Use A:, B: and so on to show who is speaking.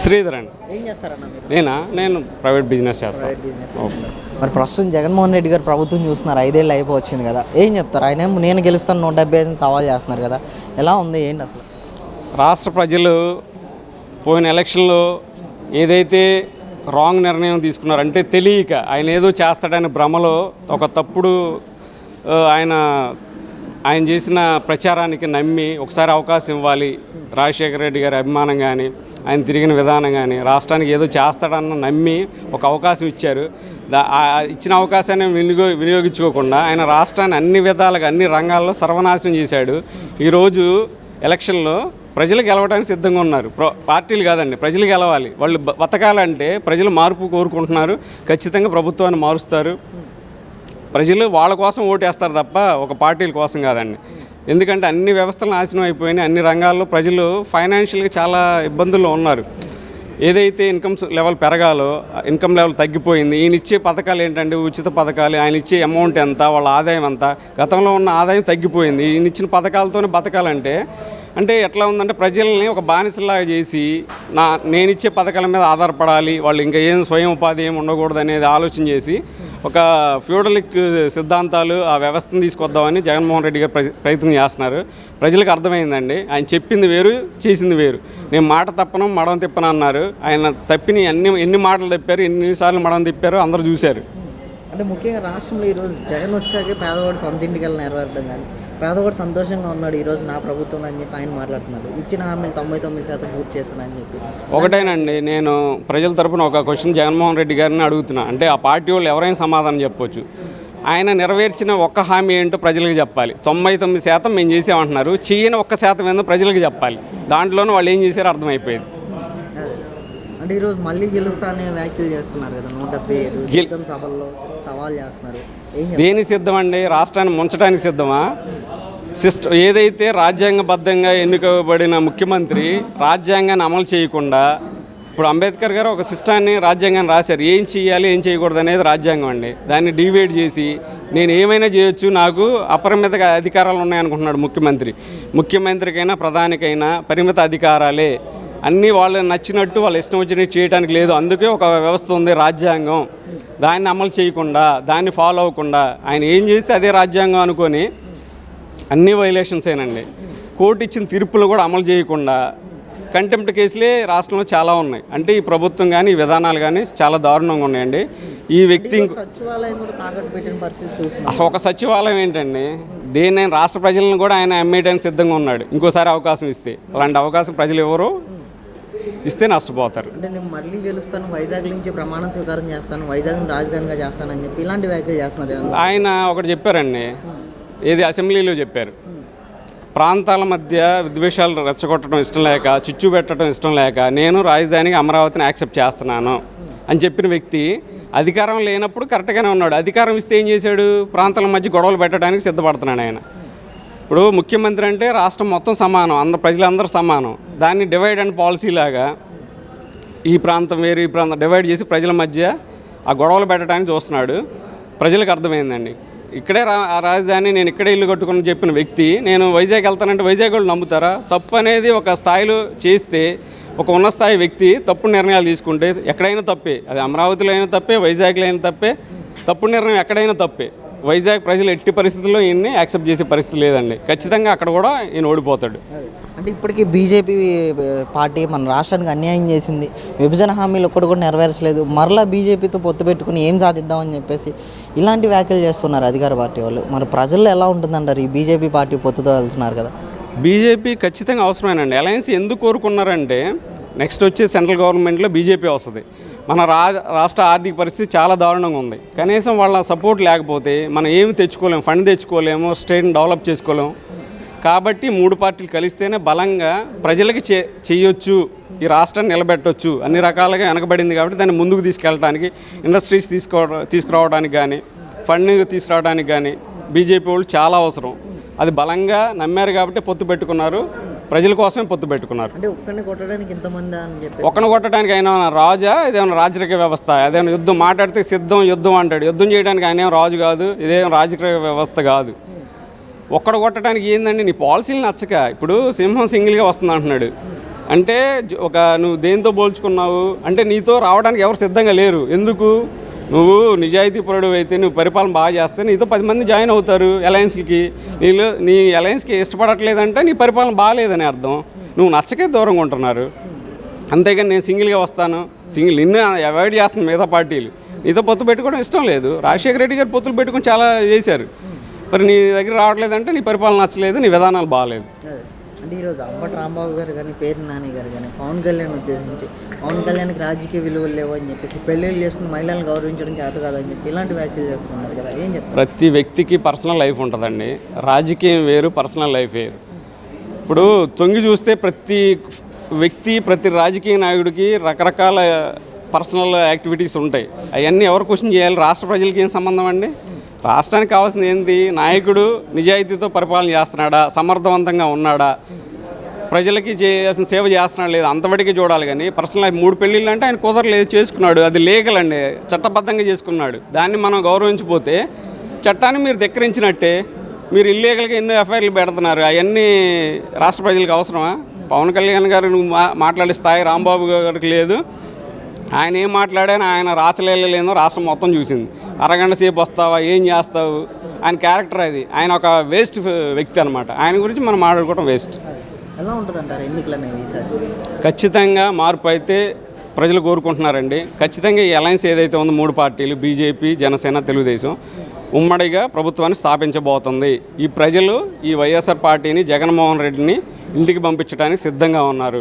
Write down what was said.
A: శ్రీధర్ అండి.
B: ఏం చేస్తారన్న మీరు?
A: నేనా? నేను ప్రైవేట్ బిజినెస్ చేస్తాను
B: మరి ప్రస్తుతం జగన్మోహన్ రెడ్డి గారు ప్రభుత్వం చూస్తున్నారు ఐదేళ్ళు అయిపోవచ్చింది కదా. ఏం చెప్తారు? ఆయన ఏమో నేను గెలుస్తాను నూట డెబ్బై ఐదు సవాల్ చేస్తున్నారు కదా. ఎలా ఉంది? ఏంటి అసలు?
A: రాష్ట్ర ప్రజలు పోయిన ఎలక్షన్లో ఏదైతే రాంగ్ నిర్ణయం తీసుకున్నారు అంటే తెలియక ఆయన ఏదో చేస్తాడని భ్రమలో ఒక తప్పుడు ఆ, ఆయన ఆయన చేసిన ప్రచారానికి నమ్మి ఒకసారి అవకాశం ఇవ్వాలి. రాజశేఖర రెడ్డి గారి అభిమానం కానీ ఆయన తిరిగిన విధానం కానీ రాష్ట్రానికి ఏదో చేస్తాడన్న నమ్మి ఒక అవకాశం ఇచ్చారు. దా ఇచ్చిన అవకాశాన్ని వినియో వినియోగించుకోకుండా ఆయన రాష్ట్రాన్ని అన్ని విధాలుగా అన్ని రంగాల్లో సర్వనాశనం చేశాడు. ఈరోజు ఎలక్షన్లో ప్రజలు గెలవడానికి సిద్ధంగా ఉన్నారు. పార్టీలు కాదండి ప్రజలు గెలవాలి. వాళ్ళు బతకాలంటే ప్రజలు మార్పు కోరుకుంటున్నారు. ఖచ్చితంగా ప్రభుత్వాన్ని మారుస్తారు. ప్రజలు వాళ్ళ కోసం ఓటేస్తారు తప్ప ఒక పార్టీల కోసం కాదండి. ఎందుకంటే అన్ని వ్యవస్థలు నాశనం అయిపోయినాయి అన్ని రంగాల్లో ప్రజలు ఫైనాన్షియల్గా చాలా ఇబ్బందుల్లో ఉన్నారు. ఏదైతే ఇన్కమ్ లెవెల్ పెరగాలో ఇన్కమ్ లెవెల్ తగ్గిపోయింది ఈయన ఇచ్చే పథకాలు ఏంటంటే ఉచిత పథకాలు ఆయన ఇచ్చే అమౌంట్ ఎంత వాళ్ళ ఆదాయం ఎంత? గతంలో ఉన్న ఆదాయం తగ్గిపోయింది. ఈయన ఇచ్చిన పథకాలతోనే బతకాలంటే అంటే ఎట్లా ఉందంటే ప్రజల్ని ఒక బానిసలాగా చేసి నా నేను ఇచ్చే పథకాల మీద ఆధారపడాలి వాళ్ళు ఇంకా ఏం స్వయం ఉపాధి ఏం ఉండకూడదు అనేది ఆలోచన చేసి ఒక ఫ్యూడలిక్ సిద్ధాంతాలు ఆ వ్యవస్థను తీసుకొద్దామని జగన్మోహన్ రెడ్డి గారు ప్ర- ప్రయత్నం చేస్తున్నారు. ప్రజలకు అర్థమైందండి. ఆయన చెప్పింది వేరు చేసింది వేరు. నేను మాట తప్పను మడం తిప్పను అన్నారు. ఆయన తప్పిని అన్ని ఎన్ని మాటలు తప్పారు ఎన్నిసార్లు మడం తిప్పారు అందరూ చూశారు.
B: అంటే ముఖ్యంగా రాష్ట్రంలో ఈరోజు జగన్ వచ్చాకే పేదవాడు సొంత ఇంటికి వెళ్ళిన నెరవేరడం కానీ పేదవాడు సంతోషంగా ఉన్నాడు ఈరోజు నా ప్రభుత్వంలో అని చెప్పి ఆయన మాట్లాడుతున్నారు ఇచ్చిన హామీలు తొంభై తొమ్మిది శాతం పూర్తి చేస్తానని చెప్పి.
A: ఒకటేనండి నేను ప్రజల తరపున ఒక క్వశ్చన్ జగన్మోహన్ రెడ్డి గారిని అడుగుతున్నా. అంటే ఆ పార్టీ వాళ్ళు ఎవరైనా సమాధానం చెప్పొచ్చు. ఆయన నెరవేర్చిన ఒక్క హామీ ఏంటో ప్రజలకు చెప్పాలి. తొంభై తొమ్మిది శాతం మేము చేసామంటున్నారు. చేయని ఒక్క శాతం ఏందో ప్రజలకు చెప్పాలి. దాంట్లోనూ వాళ్ళు ఏం చేశారో అర్థమైపోయింది.
B: అంటే ఈరోజు మళ్ళీ గెలుస్తా అనే వ్యాఖ్యలు చేస్తున్నారు కదా నూట డెబ్బై ఏడు సభల్లో సవాల్ చేస్తున్నారు?
A: దేనికి సిద్ధం అండి రాష్ట్రాన్ని ముంచడానికి సిద్ధమా? సిస్ట ఏదైతే రాజ్యాంగబద్ధంగా ఎన్నుకోబడిన ముఖ్యమంత్రి రాజ్యాంగాన్ని అమలు చేయకుండా ఇప్పుడు అంబేద్కర్ గారు ఒక సిస్టాన్ని రాజ్యాంగాన్ని రాశారు. ఏం చేయాలి ఏం చేయకూడదు అనేది రాజ్యాంగం అండి. దాన్ని డివైడ్ చేసి నేను ఏమైనా చేయొచ్చు నాకు అపరిమిత అధికారాలు ఉన్నాయనుకుంటున్నాడు ముఖ్యమంత్రి. ముఖ్యమంత్రికైనా ప్రధానికైనా పరిమిత అధికారాలే. అన్నీ వాళ్ళు నచ్చినట్టు వాళ్ళు ఇష్టం వచ్చినట్టు చేయడానికి లేదు. అందుకే ఒక వ్యవస్థ ఉంది రాజ్యాంగం. దాన్ని అమలు చేయకుండా దాన్ని ఫాలో అవ్వకుండా ఆయన ఏం చేస్తే అదే రాజ్యాంగం అనుకొని అన్ని వైలేషన్సేనండి కోర్టు ఇచ్చిన తీర్పులు కూడా అమలు చేయకుండా కంటెంప్ట్ కేసులే రాష్ట్రంలో చాలా ఉన్నాయి. అంటే ఈ ప్రభుత్వం కానీ ఈ విధానాలు కానీ చాలా దారుణంగా ఉన్నాయండి. ఈ వ్యక్తి అసలు ఒక సచివాలయం ఏంటండి? దేన్ని రాష్ట్ర ప్రజలను కూడా ఆయన అమ్మేయడానికి సిద్ధంగా ఉన్నాడు. ఇంకోసారి అవకాశం ఇస్తే. అలాంటి అవకాశం ప్రజలు ఎవరు ఇస్తే నష్టపోతారు.
B: అంటే నేను మళ్ళీ గెలుస్తాను వైజాగ్ నుంచి ప్రమాణం స్వీకారం చేస్తాను వైజాగ్ రాజధానిగా చేస్తానని చెప్పి ఇలాంటి వ్యాఖ్యలు చేస్తున్నారు?
A: ఆయన ఒకటి చెప్పారండి. ఏది అసెంబ్లీలో చెప్పారు. ప్రాంతాల మధ్య విద్వేషాలు రెచ్చగొట్టడం ఇష్టం లేక చిచ్చు పెట్టడం ఇష్టం లేక నేను రాజధానికి అమరావతిని యాక్సెప్ట్ చేస్తున్నాను అని చెప్పిన వ్యక్తి అధికారం లేనప్పుడు కరెక్ట్గానే ఉన్నాడు. అధికారం ఇస్తే ఏం చేశాడు? ప్రాంతాల మధ్య గొడవలు పెట్టడానికి సిద్ధపడుతున్నాడు ఆయన. ఇప్పుడు ముఖ్యమంత్రి అంటే రాష్ట్రం మొత్తం సమానం అందరు ప్రజలందరూ సమానం. దాన్ని డివైడ్ అండ్ పాలసీ లాగా ఈ ప్రాంతం వేరు ఈ ప్రాంతం డివైడ్ చేసి ప్రజల మధ్య ఆ గొడవలు పెట్టడానికి చూస్తున్నాడు. ప్రజలకు అర్థమైందండి. ఇక్కడే రా ఆ రాజధాని నేను ఇక్కడే ఇల్లు కట్టుకుని చెప్పిన వ్యక్తి నేను వైజాగ్ వెళ్తానంటే వైజాగ్ వాళ్ళు నమ్ముతారా? తప్పు అనేది ఒక స్థాయిలో చేస్తే ఒక ఉన్న స్థాయి వ్యక్తి తప్పు నిర్ణయాలు తీసుకుంటే ఎక్కడైనా తప్పే. అది అమరావతిలో అయినా తప్పే వైజాగ్లో అయినా తప్పే తప్పు నిర్ణయం ఎక్కడైనా తప్పే. వైజాగ్ ప్రజలు ఎట్టి పరిస్థితుల్లో ఈయన్ని యాక్సెప్ట్ చేసే పరిస్థితి లేదండి. ఖచ్చితంగా అక్కడ కూడా ఈయన ఓడిపోతాడు.
B: అంటే ఇప్పటికీ బీజేపీ పార్టీ మన రాష్ట్రానికి అన్యాయం చేసింది. విభజన హామీలు ఒక్కటి కూడా నెరవేర్చలేదు. మరలా బీజేపీతో పొత్తు పెట్టుకుని ఏం సాధిద్దామని చెప్పేసి ఇలాంటి వ్యాఖ్యలు చేస్తున్నారు అధికార పార్టీ వాళ్ళు. మరి ప్రజల్లో ఎలా ఉంటుందంటారు ఈ బీజేపీ పార్టీ పొత్తుతో వెళ్తున్నారు కదా?
A: బీజేపీ ఖచ్చితంగా అవసరమేనండి. అలయన్స్ ఎందుకు కోరుకున్నారంటే నెక్స్ట్ వచ్చే సెంట్రల్ గవర్నమెంట్లో బీజేపీ వస్తుంది. మన రా రాష్ట్ర ఆర్థిక పరిస్థితి చాలా దారుణంగా ఉంది. కనీసం వాళ్ళ సపోర్ట్ లేకపోతే మనం ఏమి తెచ్చుకోలేము ఫండ్ తెచ్చుకోలేము స్టేట్ని డెవలప్ చేసుకోలేము. కాబట్టి మూడు పార్టీలు కలిస్తేనే బలంగా ప్రజలకి చే చేయొచ్చు ఈ రాష్ట్రాన్ని నిలబెట్టొచ్చు అన్ని రకాలుగా వెనకబడింది కాబట్టి దాన్ని ముందుకు తీసుకెళ్ళడానికి ఇండస్ట్రీస్ తీసుకో తీసుకురావడానికి కానీ ఫండింగ్ తీసుకురావడానికి కానీ బీజేపీ వాళ్ళు చాలా అవసరం. అది బలంగా నమ్మారు కాబట్టి పొత్తు పెట్టుకున్నారు. ప్రజల కోసమే పొత్తు పెట్టుకున్నారు.
B: అంటే ఒక్కడిని కొట్టడానికి ఇంతమంది అని చెప్పి
A: ఒక్కను కొట్టడానికి ఆయన ఏమైనా రాజా? ఇదేమైనా రాజరిక వ్యవస్థ? అదేమైనా యుద్ధం? మాట్లాడితే సిద్ధం యుద్ధం అంటాడు. యుద్ధం చేయడానికి ఆయన ఏం రాజు కాదు ఇదేం రాజకీయ వ్యవస్థ కాదు. ఒక్కడ కొట్టడానికి ఏందండి? నీ పాలసీలు నచ్చక. ఇప్పుడు సింహం సింగిల్గా వస్తుంది అంటున్నాడు. అంటే ఒక నువ్వు దేంతో పోల్చుకున్నావు? అంటే నీతో రావడానికి ఎవరు సిద్ధంగా లేరు. ఎందుకు? నువ్వు నిజాయితీ పరుడు అయితే నువ్వు పరిపాలన బాగా చేస్తే నీతో పది మంది జాయిన్ అవుతారు అలయన్స్కి. నీళ్ళు నీ అలయన్స్కి ఇష్టపడట్లేదంటే నీ పరిపాలన బాగాలేదని అర్థం. నువ్వు నచ్చకే దూరంగా ఉంటున్నారు. అంతేగాని నేను సింగిల్గా వస్తాను. సింగిల్ నిన్ను అవాయిడ్ చేస్తాను మిగతా పార్టీలు. నీతో పొత్తు పెట్టుకోవడం ఇష్టం లేదు. రాజశేఖర రెడ్డి గారు పొత్తులు పెట్టుకుని చాలా చేశారు. మరి నీ దగ్గర రావట్లేదంటే నీ పరిపాలన నచ్చలేదు నీ విధానాలు బాగాలేదు.
B: అంటే ఈరోజు అంబటి రాంబాబు గారు కానీ పేరు నాని గారు కానీ పవన్ కళ్యాణ్ ఉద్దేశించి పవన్ కళ్యాణ్కి రాజకీయ విలువలు లేవు అని చెప్పేసి పెళ్ళిళ్ళు చేసుకుని మహిళలను గౌరవించడం చేత కాదని చెప్పి ఇలాంటి వ్యాఖ్యలు చేస్తున్నారు కదా. ఏం చెప్తారు?
A: ప్రతి వ్యక్తికి పర్సనల్ లైఫ్ ఉంటుందండి. రాజకీయం వేరు పర్సనల్ లైఫ్ వేరు. ఇప్పుడు తొంగి చూస్తే ప్రతి వ్యక్తి ప్రతి రాజకీయ నాయకుడికి రకరకాల పర్సనల్ యాక్టివిటీస్ ఉంటాయి. అవన్నీ ఎవరు క్వశ్చన్ చేయాలి? రాష్ట్ర ప్రజలకి ఏం సంబంధం అండి? రాష్ట్రానికి కావాల్సింది ఏంటి నాయకుడు నిజాయితీతో పరిపాలన చేస్తున్నాడా? సమర్థవంతంగా ఉన్నాడా? ప్రజలకి చేయాల్సిన సేవ చేస్తున్నాడు లేదు? అంతవరకు చూడాలి కానీ పర్సనల్ లైఫ్ మూడు పెళ్ళిళ్ళు అంటే ఆయన కుదరలేదు చేసుకున్నాడు. అది లీగల్ అండి చట్టబద్ధంగా చేసుకున్నాడు. దాన్ని మనం గౌరవించిపోతే చట్టాన్ని మీరు ధిక్కరించినట్టే మీరు ఇల్లీగల్గా ఎన్నో ఎఫ్ఐఆర్లు పెడుతున్నారు. అవన్నీ రాష్ట్ర ప్రజలకు అవసరమా? పవన్ కళ్యాణ్ గారు నువ్వు మా మాట్లాడే స్థాయి రాంబాబు గారికి లేదు. ఆయన ఏం మాట్లాడాను ఆయన రాచలేలేదో రాష్ట్రం మొత్తం చూసింది. అరగంట సేపు వస్తావా ఏం చేస్తావు? ఆయన క్యారెక్టర్ అది. ఆయన ఒక వేస్ట్ వ్యక్తి అనమాట ఆయన గురించి మనం మాట్లాడుకోవడం వేస్ట్.
B: ఎలా ఉంటుంది అంటారు ఎన్నికలు అనేవి
A: ఖచ్చితంగా మార్పు అయితే ప్రజలు కోరుకుంటున్నారండి. ఖచ్చితంగా ఈ అలయన్స్ ఏదైతే ఉందో మూడు పార్టీలు బీజేపీ జనసేన తెలుగుదేశం ఉమ్మడిగా ప్రభుత్వాన్ని స్థాపించబోతుంది. ఈ ప్రజలు ఈ వైఎస్ఆర్ పార్టీని జగన్మోహన్ రెడ్డిని ఇంటికి పంపించడానికి సిద్ధంగా ఉన్నారు.